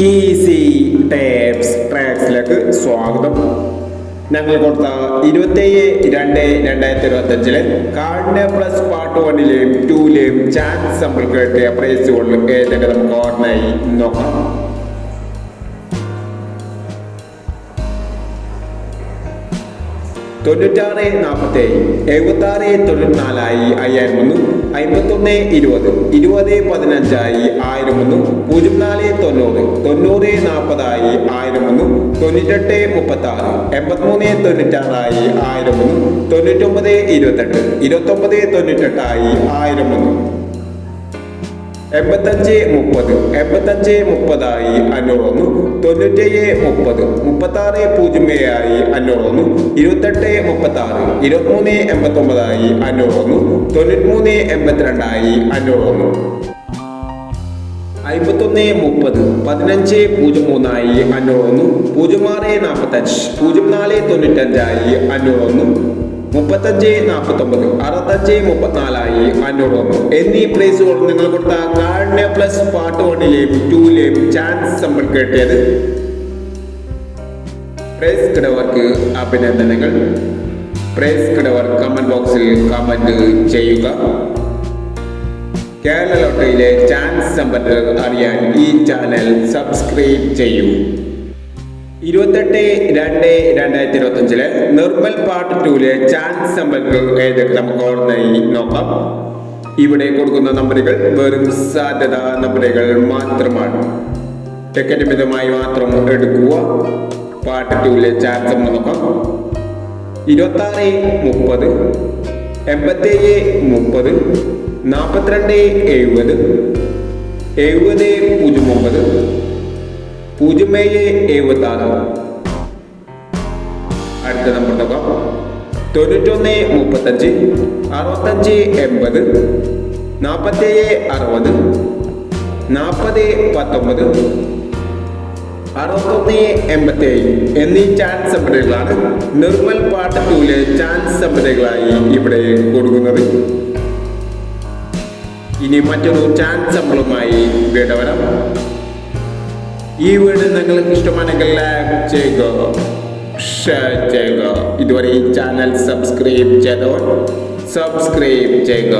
Easy tapes ട്രാക്സിലേക്ക് സ്വാഗതം. ഞങ്ങൾ കൊടുത്ത ഇരുപത്തേഴ് രണ്ട് രണ്ടായിരത്തി ഇരുപത്തി അഞ്ചിൽ കാർഡിനെ പ്ലസ് പാർട്ട് വണ്ണിലെയും ടൂലെയും ചാൻസ് നമ്മൾ കേട്ടിയ പ്രൈസുകളിൽ ഏതൊക്കെ നമുക്ക് ഓർമ്മയായി നോക്കാം. തൊണ്ണൂറ്റാറ് നാൽപ്പത്തേഴ് എഴുപത്തി ആറ് തൊണ്ണൂറ്റിനാലായി അയ്യായിരം ഒന്ന് അമ്പത്തൊന്ന് ഇരുപത് ഇരുപത് പതിനഞ്ചായി ആയിരം ഒന്ന് പൂജ്യം നാല് തൊണ്ണൂറ് നാൽപ്പതായി ആയിരം ഒന്നും തൊണ്ണൂറ്റെട്ട് മുപ്പത്തി ആറ് എൺപത്തിമൂന്ന് തൊണ്ണൂറ്റാറായി ആയിരം ഒന്നും തൊണ്ണൂറ്റൊമ്പത് ഇരുപത്തെട്ട് ഇരുപത്തൊമ്പത് തൊണ്ണൂറ്റെട്ടായി ആയിരം ഒന്നും എൺപത്തഞ്ച് മുപ്പത് എൺപത്തഞ്ച് മുപ്പതായി അഞ്ഞൂറൊന്ന് തൊണ്ണൂറ്റേഴ് മുപ്പത് മുപ്പത്താറ് പൂജ്യം ഏഴായി അഞ്ഞൂറൊന്ന് ഇരുപത്തെട്ട് മുപ്പത്താറ് ഇരുപത്തിമൂന്ന് എൺപത്തൊമ്പതായി അഞ്ഞൂറൊന്ന് തൊണ്ണൂറ്റിമൂന്ന് എൺപത്തിരണ്ടായി അഞ്ഞൂറൊന്ന്. അമ്പത്തൊന്ന് മുപ്പത് പതിനഞ്ച് പൂജ്യം മൂന്നായി അഞ്ഞൂറൊന്ന് പൂജ്യം ആറ് നാൽപ്പത്തഞ്ച് പൂജ്യം നാല് തൊണ്ണൂറ്റഞ്ചായി അഞ്ഞൂറൊന്ന് മുപ്പത്തഞ്ച് നാൽപ്പത്തൊമ്പത് അറുപത്തഞ്ച് മുപ്പത്തിനാലായി അഞ്ഞൂറ് ഒന്ന് എന്നീ പ്രൈസുകൾ നിങ്ങൾ കൊടുത്ത കാർഡിനെ പ്ലസ് പാർട്ട് വണ്ണിലെയും ടൂയിലെയും ചാൻസ് നമ്മൾ കേട്ടിയത്. പ്രൈസ് കിടവർക്ക് അഭിനന്ദനങ്ങൾ. പ്രൈസ് കിടവർ കമന്റ് ബോക്സിൽ കമന്റ് ചെയ്യുക. കേരള ലോട്ടറിയിലെ ചാൻസ് സമ്പന്നർ അറിയാൻ ഈ ചാനൽ സബ്സ്ക്രൈബ് ചെയ്യൂ. ഇരുപത്തെട്ട് രണ്ട് രണ്ടായിരത്തി ഇരുപത്തഞ്ചിലെ നിർമ്മൽ പാർട്ട് ടൂലെ ചാൻസ് സമ്പന്നർ ഏതൊക്കെ നമുക്ക് ഓർമ്മയായി നോക്കാം. ഇവിടെ കൊടുക്കുന്ന നമ്പറുകൾ വെറും സാധ്യത നമ്പറുകൾ മാത്രമാണ്. ടിക്കറ്റ് മിതമായി മാത്രം എടുക്കുക. പാർട്ട് ടൂലെ ചാൻസ് നോക്കാം. ഇരുപത്തി ആറ് മുപ്പത്. എൺപത്തേഴ് മുപ്പത് നാൽപ്പത്തിരണ്ട് എഴുപത് എഴുപത് പൂജ്യം ഒമ്പത് പൂജ്യം ഏഴ് എഴുപത്തി ആറ് അടുത്ത നമ്പർ നോക്കാം. തൊണ്ണൂറ്റൊന്ന് മുപ്പത്തഞ്ച് അറുപത്തഞ്ച് എൺപത് നാൽപ്പത്തേഴ് അറുപത് നാൽപ്പത് പത്തൊമ്പത് അറുപത്തൊന്ന് എൺപത്തേഴ് എന്നീ ചാൻസ് നമ്പറുകളാണ് നിർമ്മൽ പാട്ട് ടൂലെ ചാൻസ് നമ്പറുകളായി ഇവിടെ കൊടുക്കുന്നത്. ഇനി മറ്റൊരു ചാൻസ് നമ്പറുമായി വീട് ഈ വീട് നിങ്ങൾക്ക് ഇഷ്ടമാണെങ്കിൽ ലൈക്ക് ചെയ്യുക ഷെയർ ചെയ്യുക. ഇതുവരെ ഈ ചാനൽ സബ്സ്ക്രൈബ് ചെയ്തവർ സബ്സ്ക്രൈബ് ചെയ്യുക.